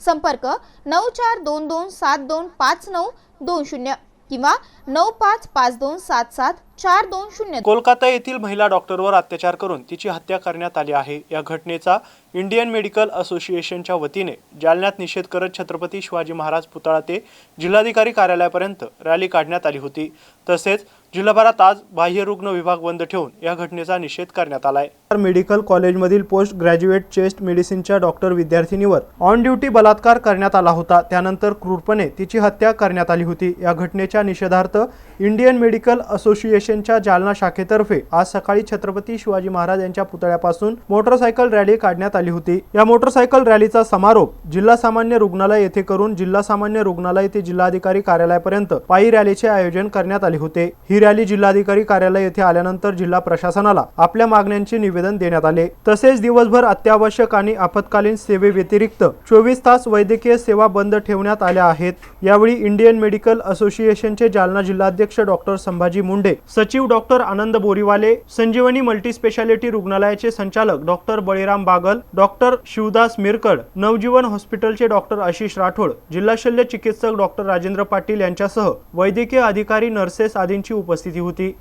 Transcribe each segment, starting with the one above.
संपर्क नऊ चार दोन दोन सात दोन पाच नऊ दोन शून्य किंवा नऊ पाच पाच दोन सात सात चार दोन शून्य. कोलकाता येथील महिला डॉक्टरवर अत्याचार करून तिची हत्या करण्यात आली आहे. या घटनेचा इंडियन मेडिकल असोसिएशनच्या वतीने जालन्यात निषेध करत छत्रपती शिवाजी महाराज पुतळा ते जिल्हाधिकारी कार्यालयापर्यंत रॅली काढण्यात आली होती. तसेच जिल्हाभरात आज बाह्यरुग्ण विभाग बंद ठेवून या घटनेचा निषेध करण्यात आलाय. मेडिकल कॉलेजमधील पोस्ट ग्रॅज्युएट चेस्ट मेडिसिनच्या डॉक्टर विद्यार्थिनीवर ऑन ड्युटी बलात्कार करण्यात आला होता. त्यानंतर क्रूरपणे तिची हत्या करण्यात आली होती. या घटनेच्या निषेधार्थ इंडियन मेडिकल असोसिएशनच्या जालना शाखेतर्फे आज सकाळी छत्रपती शिवाजी महाराज यांच्या पुतळ्यापासून मोटरसायकल रॅली काढण्यात आली होती. या मोटरसायकल रॅलीचा समारोप जिल्हा सामान्य रुग्णालय येथे करून जिल्हा सामान्य रुग्णालय ते जिल्हाधिकारी कार्यालयापर्यंत पायी रॅलीचे आयोजन करण्यात आले होते. ही रॅली जिल्हाधिकारी कार्यालय येथे आल्यानंतर जिल्हा प्रशासनाला आपल्या मागण्यांचे निवेदन देण्यात आले. तसेच दिवसभर अत्यावश्यक आणि आपत्कालीन सेवेव्यतिरिक्त चोवीस तास वैद्यकीय सेवा बंद ठेवण्यात आल्या आहेत. यावेळी इंडियन मेडिकल असोसिएशनचे जालना जिल्हाध्यक्ष डॉक्टर संभाजी मुंडे सचिव doctor Anand Borivale Sanjeevani multi speciality रुग्णालयाचे संचालक डॉक्टर बळीराम बागल डॉक्टर शिवदास मिरकड नवजीवन हॉस्पिटलचे डॉक्टर आशिष राठोड जिल्हा शल्य चिकित्सक डॉक्टर राजेंद्र पाटील यांच्यासह वैद्यकीय अधिकारी नर्सेस आदींची उप उपस्थिती होती?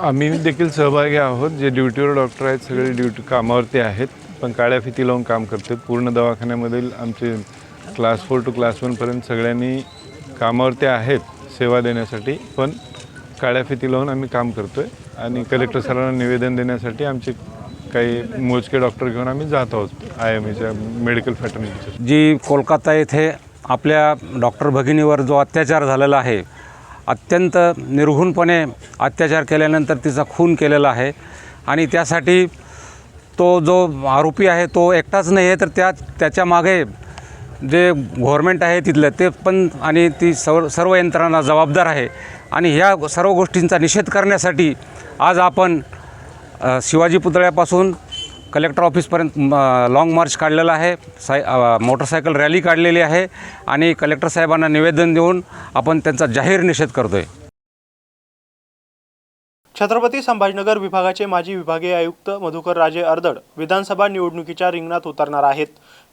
आम्ही देखील सहभागी आहोत. जे ड्युटीवर डॉक्टर आहेत सगळे ड्युटी कामावरती आहेत. पण काळ्या फिती लावून काम करतात पूर्ण दवाखान्यामधील आमचे क्लास फोर टू क्लास वनपर्यंत सगळ्यांनी कामावरती आहेत सेवा देण्यासाठी. पण काळ्या फिती लावून आम्ही काम करतो आहे आणि कलेक्टर सरांना निवेदन देण्यासाठी आमचे काही मोजके डॉक्टर घेऊन आम्ही जात आहोत आय एम एच्या मेडिकल फॅटर्निटीच्या जी कोलकाता येथे आपल्या डॉक्टर भगिनीवर जो अत्याचार झालेला आहे अत्यंत निर्घुणपणे अत्याचार केल्यानंतर तिचा खून केलेला आहे. आणि त्यासाठी तो जो आरोपी आहे तो एकटाच नाही आहे तर त्या त्याच्यामागे जे गव्हर्मेंट आहे तिथलं ते पण आणि ती सर्व सर्व यंत्रणा जबाबदार आहे. आणि ह्या सर्व गोष्टींचा निषेध करण्यासाठी आज आपण शिवाजी पुतळ्यापासून कलेक्टर ऑफिसपर्यंत लाँग मार्च काढलेला आहे. साय मोटरसायकल रॅली काढलेली आहे आणि कलेक्टर साहेबांना निवेदन देऊन आपण त्यांचा जाहीर निषेध करतो आहे छत्रपती संभाजीनगर विभागाचे माजी विभागीय आयुक्त मधुकर राजे अर्दड विधानसभा निवडणुकीच्या रिंगणात उतरणार आहेत.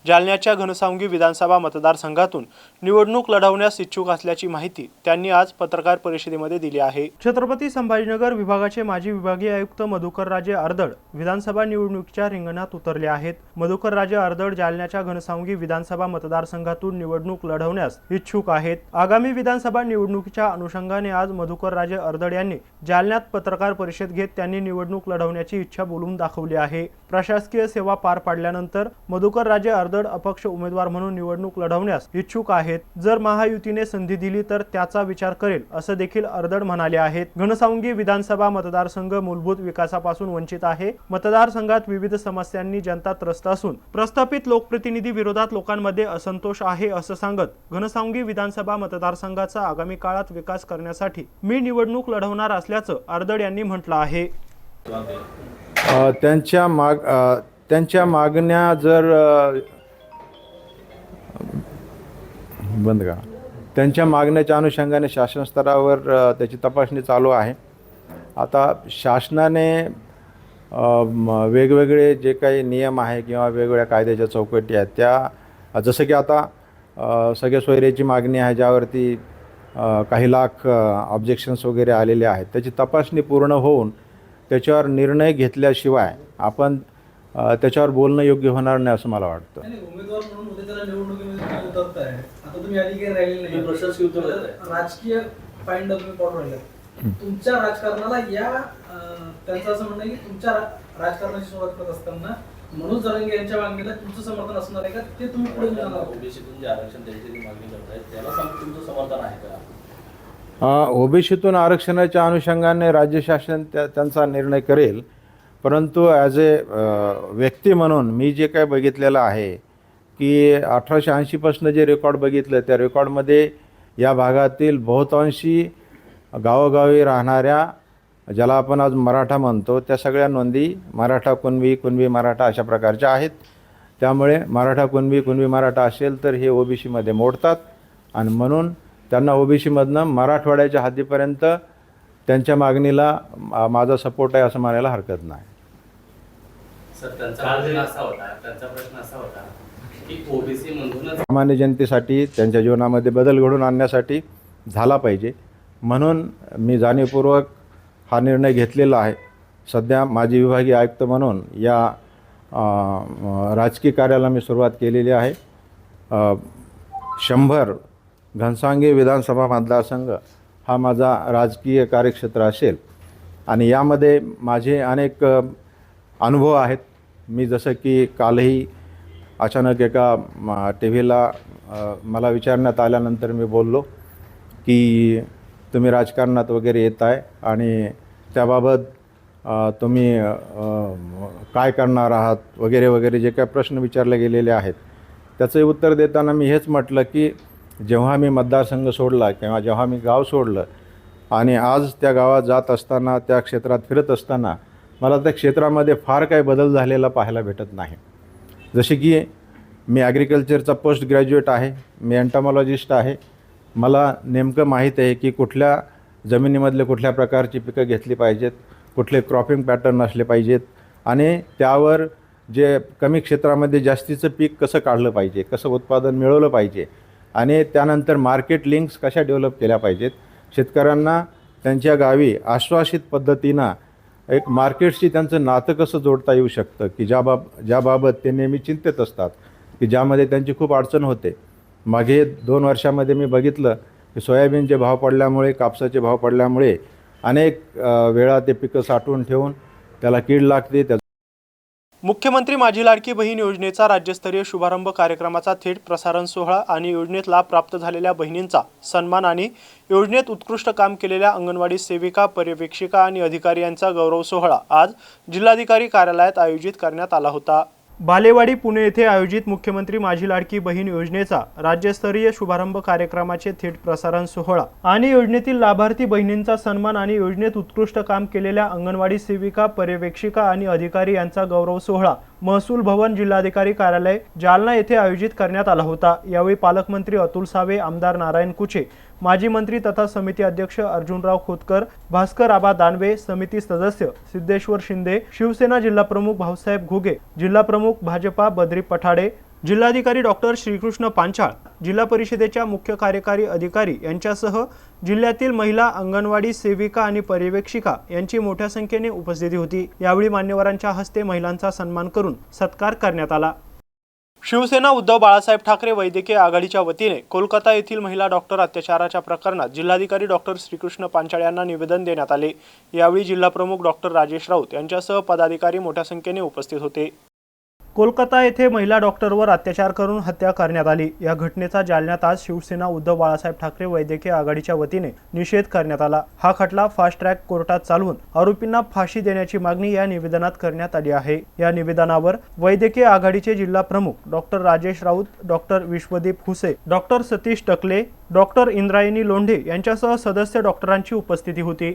जालन्याच्या घनसावंगी विधानसभा मतदारसंघातून निवडणूक लढवण्यास इच्छुक असल्याची माहिती त्यांनी आज पत्रकार परिषदेमध्ये दिली आहे. छत्रपती संभाजीनगर विभागाचे माजी विभागीय आयुक्त मधुकर राजे अर्दड विधानसभा निवडणुकीच्या रिंगणात उतरले आहेत. मधुकर राजे अर्दड जालन्याच्या घनसावंगी विधानसभा मतदारसंघातून निवडणूक लढवण्यास इच्छुक आहेत. आगामी विधानसभा निवडणुकीच्या अनुषंगाने आज मधुकर राजे अर्दड यांनी जालन्यात पत्रकार परिषद घेत त्यांनी निवडणूक लढवण्याची इच्छा बोलून दाखवली आहे. प्रशासकीय सेवा पार पाडल्यानंतर मधुकर राजे अर्दड अपक्ष उमेदवार म्हणून निवडणूक लढवण्यास इच्छुक आहेत. जर महायुतीने संधी दिली तर त्याचा विचार करेल असं देखील अर्दड म्हणाले आहेत. घनसावंगी विधानसभा मतदारसंघ मूलभूत विकासापासून वंचित आहे. मतदारसंघात विविध समस्यांनी जनता त्रस्त असून प्रस्थापित लोकप्रतिनिधी विरोधात लोकांमध्ये असंतोष आहे असं सांगत घनसावंगी विधानसभा मतदारसंघाचा आगामी काळात विकास करण्यासाठी मी निवडणूक लढवणार असल्याचं अर्दड यांनी म्हटलं आहे. त्यांच्या माग त्यांच्या मागण्या जर बंद करा. त्यांच्या मागण्याच्या अनुषंगाने शासन स्तरावर त्याची तपासणी चालू आहे. आता शासनाने वेगवेगळे जे काही नियम आहे किंवा वेगवेगळ्या कायद्याच्या चौकटी आहेत त्या जसं की आता सगळ्या सोयऱ्याची मागणी आहे ज्यावरती काही लाख ऑब्जेक्शन्स वगैरे आलेले आहेत त्याची तपासणी पूर्ण होऊन त्याच्यावर निर्णय घेतल्याशिवाय आपण त्याच्यावर बोलणं योग्य होणार नाही असं मला वाटतं. राजकीय तुमच्या राजकारणाला या त्यांचं असं म्हणणं की तुमच्या राजकारणाची सुरुवात करत असताना मनोज जरंगे यांच्या मागणीला तुमचं समर्थन असणार आहे का? ते तुम्ही पुढे ओबीसीतून जे आरक्षण द्यायची जी मागणी करतायत त्याला तुमचं समर्थन आहे का? ओबीसीतून आरक्षणाच्या अनुषंगाने राज्य शासन त्या त्यांचा निर्णय करेल. परंतु ॲज ए व्यक्ती म्हणून मी जे काय बघितलेलं आहे की अठराशे ऐंशीपासून जे रेकॉर्ड बघितलं त्या रेकॉर्डमध्ये या भागातील बहुतांशी गावोगावी राहणाऱ्या ज्याला आपण आज मराठा म्हणतो त्या सगळ्या नोंदी मराठा कुणबी कुणबी मराठा अशा प्रकारच्या आहेत. त्यामुळे मराठा कुणबी कुणबी मराठा असेल तर हे ओबीसीमध्ये मोडतात. आणि म्हणून त्यांना ओबीसीमधनं मराठवाड्याच्या हद्दीपर्यंत त्यांच्या मागणीला माझा सपोर्ट आहे असं म्हणायला हरकत नाही. सर त्यांचा प्रश्न असा होता त्यांचा प्रश्न असा होता की ओबीसी मधूनच सामान्य जनतेसाठी त्यांच्या जीवनामध्ये बदल घडून आणण्यासाठी झाला पाहिजे. म्हणून मी जाणीवपूर्वक हा निर्णय घेतलेला आहे. सध्या माजी विभागीय आयुक्त म्हणून या राजकीय कार्याला मी सुरुवात केलेली आहे. शंभर घनसांगी विधानसभा मतदारसंघ हा माझा राजकीय कार्यक्षेत्र असेल. आणि यामध्ये माझे अनेक अनुभव आहेत. मी जसं की कालही अचानक एका टी व्हीला मला विचारण्यात आल्यानंतर मी बोललो की तुम्ही राजकारणात वगैरे येत आहे आणि त्याबाबत तुम्ही काय करणार आहात? वगैरे वगैरे जे काय प्रश्न विचारले गेलेले आहेत. त्याचं उत्तर देताना मी हेच म्हटलं की जेव्हा मी मतदारसंघ सोडला किंवा जेव्हा मी गाव सोडलं आणि आज त्या गावात जात असताना त्या क्षेत्रात फिरत असताना मला त्या क्षेत्रामध्ये फार काही बदल झालेला पाहायला भेटत नाही. जसे की मी ॲग्रिकल्चरचा पोस्ट ग्रॅज्युएट आहे मी अँटामॉलॉजिस्ट आहे. मला नेमकं माहीत आहे की कुठल्या जमिनीमधले कुठल्या प्रकारची पिकं घेतली पाहिजेत कुठले क्रॉपिंग पॅटर्न असले पाहिजेत आणि त्यावर जे कमी क्षेत्रामध्ये जास्तीचं पीक कसं काढलं पाहिजे कसं उत्पादन मिळवलं पाहिजे आणि त्यानंतर मार्केट लिंक्स कशा डेव्हलप केल्या पाहिजेत? शेतकऱ्यांना त्यांच्या गावी आश्वासित पद्धतीनं एक मार्केटशी त्यांचं नातं कसं जोडता येऊ शकतं? की ज्या बाब ज्याबाबत ते नेहमी चिंतेत असतात की ज्यामध्ये त्यांची खूप अडचण होते. मागे दोन वर्षामध्ये मी बघितलं की सोयाबीनचे भाव पडल्यामुळे कापसाचे भाव पडल्यामुळे अनेक वेळा ते पिकं साठवून ठेवून त्याला कीड लागते त्या मुख्यमंत्री माझी लाडकी बहीण योजनेचा राज्यस्तरीय शुभारंभ कार्यक्रमाचा थेट प्रसारण सोहळा आणि योजनेत लाभ प्राप्त झालेल्या बहिणींचा सन्मान आणि योजनेत उत्कृष्ट काम केलेल्या अंगणवाडी सेविका पर्यवेक्षिका आणि अधिकारी यांचा गौरव सोहळा आज जिल्हाधिकारी कार्यालयात आयोजित करण्यात आला होता. बालेवाडी पुणे येथे आयोजित मुख्यमंत्री माझी लाडकी बहीण योजनेचा राज्यस्तरीय शुभारंभ कार्यक्रमाचे थेट प्रसारण सोहळा आणि योजनेतील लाभार्थी बहिणींचा सन्मान आणि योजनेत उत्कृष्ट काम केलेल्या अंगणवाडी सेविका पर्यवेक्षिका आणि अधिकारी यांचा गौरव सोहळा महसूल भवन जिल्हाधिकारी कार्यालय जालना येथे आयोजित करण्यात आला होता. यावेळी पालकमंत्री अतुल सावे आमदार नारायण कुचे माजी मंत्री तथा समिती अध्यक्ष अर्जुनराव खोतकर भास्कर आबा दानवे समिती सदस्य सिद्धेश्वर शिंदे शिवसेना जिल्हाप्रमुख भाऊसाहेब घुगे जिल्हाप्रमुख भाजपा बद्री पठाडे जिल्हाधिकारी डॉक्टर श्रीकृष्ण पांचाळ जिल्हा परिषदेच्या मुख्य कार्यकारी अधिकारी यांच्यासह जिल्ह्यातील महिला अंगणवाडी सेविका आणि पर्यवेक्षिका यांची मोठ्या संख्येने उपस्थिती होती. यावेळी मान्यवरांच्या हस्ते महिलांचा सन्मान करून सत्कार करण्यात आला. शिवसेना उद्धव बाळासाहेब ठाकरे वैद्यकीय आघाडीच्या वतीने कोलकाता येथील महिला डॉक्टर अत्याचाराच्या प्रकरणात जिल्हाधिकारी डॉक्टर श्रीकृष्ण पांचाळ यांना निवेदन देण्यात आले. यावेळी जिल्हाप्रमुख डॉक्टर राजेश राऊत यांच्यासह पदाधिकारी मोठ्या संख्येने उपस्थित होते. कोलकाता येथे महिला डॉक्टरवर अत्याचार करून हत्या करण्यात आली. या घटनेचा जालन्यात आज शिवसेना उद्धव बाळासाहेब ठाकरे वैद्यकीय आघाडीच्या वतीने निषेध करण्यात आला. हा खटला फास्ट ट्रॅक कोर्टात चालवून आरोपींना फाशी देण्याची मागणी या निवेदनात करण्यात आली आहे. या निवेदनावर वैद्यकीय आघाडीचे जिल्हा प्रमुख doctor Rajesh Raut doctor Vishwadeep Huse doctor Satish Takle doctor Indrayani Londhe यांच्यासह सदस्य डॉक्टरांची उपस्थिती होती.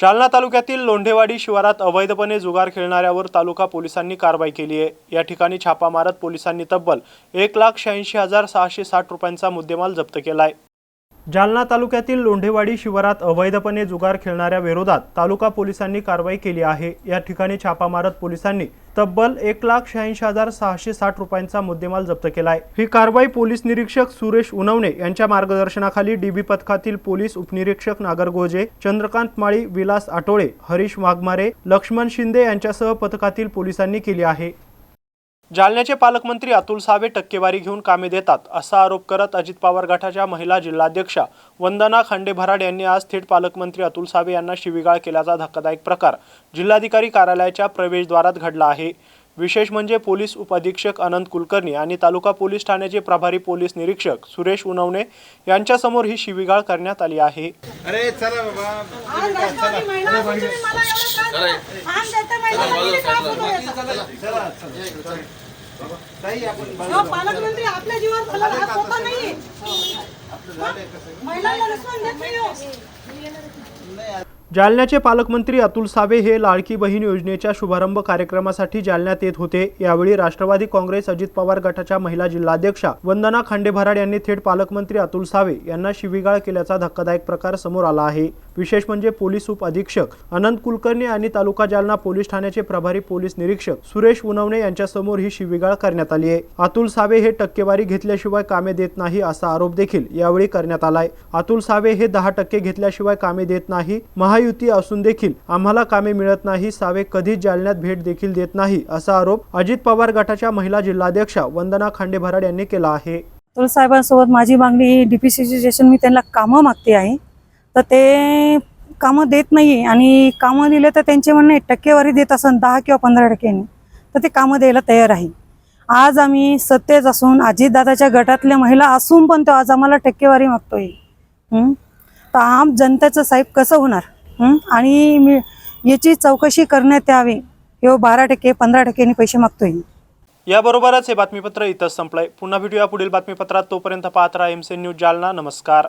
जालना तालुक्यातील लोंढेवाडी शिवारात अवैधपणे जुगार खेळणाऱ्यावर तालुका पोलिसांनी कारवाई केली आहे. या ठिकाणी छापा मारत पोलिसांनी तब्बल एक लाख शहाऐंशी हजार सहाशे साठ रुपयांचा मुद्देमाल जप्त केला आहे जालना तालुक्यातील लोंढेवाडी शिवारात अवैधपणे जुगार खेळणाऱ्या विरोधात तालुका पोलिसांनी कारवाई केली आहे. या ठिकाणी छापा मारत पोलिसांनी तब्बल एक लाख शहाऐंशी हजार सहाशे साठ रुपयांचा मुद्देमाल जप्त केला आहे ही कारवाई पोलीस निरीक्षक सुरेश उनवणे यांच्या मार्गदर्शनाखाली डीबी पथकातील पोलीस उपनिरीक्षक नागरगोजे चंद्रकांत माळी विलास आटोळे हरीश वाघमारे लक्ष्मण शिंदे यांच्यासह पथकातील पोलिसांनी केली आहे. जालन्याचे पालकमंत्री अतुल सावे टक्केवारी घेऊन कामे देतात असा आरोप करत अजित पवार गटाच्या महिला जिल्हाध्यक्षा वंदना खांडेभराड यांनी आज थेट पालकमंत्री अतुल सावे यांना शिवीगाळ केल्याचा धक्कादायक प्रकार जिल्हाधिकारी कार्यालयाच्या प्रवेशद्वारात घडला आहे. विशेष म्हणजे पोलीस उपअधीक्षक अनंत कुलकर्णी आणि तालुका पोलीस ठाण्याचे प्रभारी पोलीस निरीक्षक सुरेश उनवणे यांच्यासमोर ही शिवीगाळ करण्यात आली आहे. राष्ट्रवादी महिला पालकमंत्री आपल्या जीवावर झाला स्वतः नाहीये. महिलांना रिस्पॉन्स देत नाही हो. जालन्याचे पालकमंत्री अतुल सावे हे लाडकी बहीण योजनेच्या शुभारंभ कार्यक्रमासाठी जालन्यात येत होते. यावेळी राष्ट्रवादी काँग्रेस अजित पवार गटाच्या महिला जिल्हाध्यक्षा वंदना खांडेभराड यांनी थेट पालकमंत्री अतुल सावे यांना शिवीगाळ केल्याचा धक्कादायक प्रकार समोर आला आहे. विशेष म्हणजे पोलीस उप अधीक्षक अनंत कुलकर्णी आणि तालुका जालना पोलीस ठाण्याचे प्रभारी पोलीस निरीक्षक सुरेश उनवणे यांच्यासमोर ही शिवीगाळ करण्यात आली आहे. अतुल सावे हे टक्केवारी घेतल्याशिवाय कामे देत नाही असा आरोप देखील यावेळी करण्यात आलाय. अतुल सावे हे दहा टक्के घेतल्याशिवाय कामे देत नाही. महायुती असून देखील आम्हाला कामे मिळत नाही. सावे कधीच जालन्यात भेट देखील देत नाही असा आरोप अजित पवार गटाच्या महिला जिल्हाध्यक्षा वंदना खांडेभराड यांनी केला आहे. अतुल साहेबांसोबत माझी मागणी डीपीसीची पी स्टेशन मी त्यांना कामं मागते आहे. तर ते कामं देत नाही आहे आणि कामं दिले तर त्यांचे म्हणणे टक्केवारी देत असन दहा किंवा पंधरा टक्क्यांनी तर ते कामं द्यायला तयार आहे. आज आम्ही सत्तेत असून अजितदादाच्या गटातल्या महिला असून पण तो आज आम्हाला टक्केवारी मागतोय. तर आम जनतेचं साहेब कसं होणार? आणि मी याची चौकशी करण्यात यावी. किंवा बारा टक्के पंधरा टक्क्यांनी पैसे मागतोय. याबरोबरच हे बातमीपत्र इथंच संपलंय. पुन्हा भेटूया पुढील बातमीपत्रात. तोपर्यंत पाहत राहा एमसी न्यूज जालना. नमस्कार.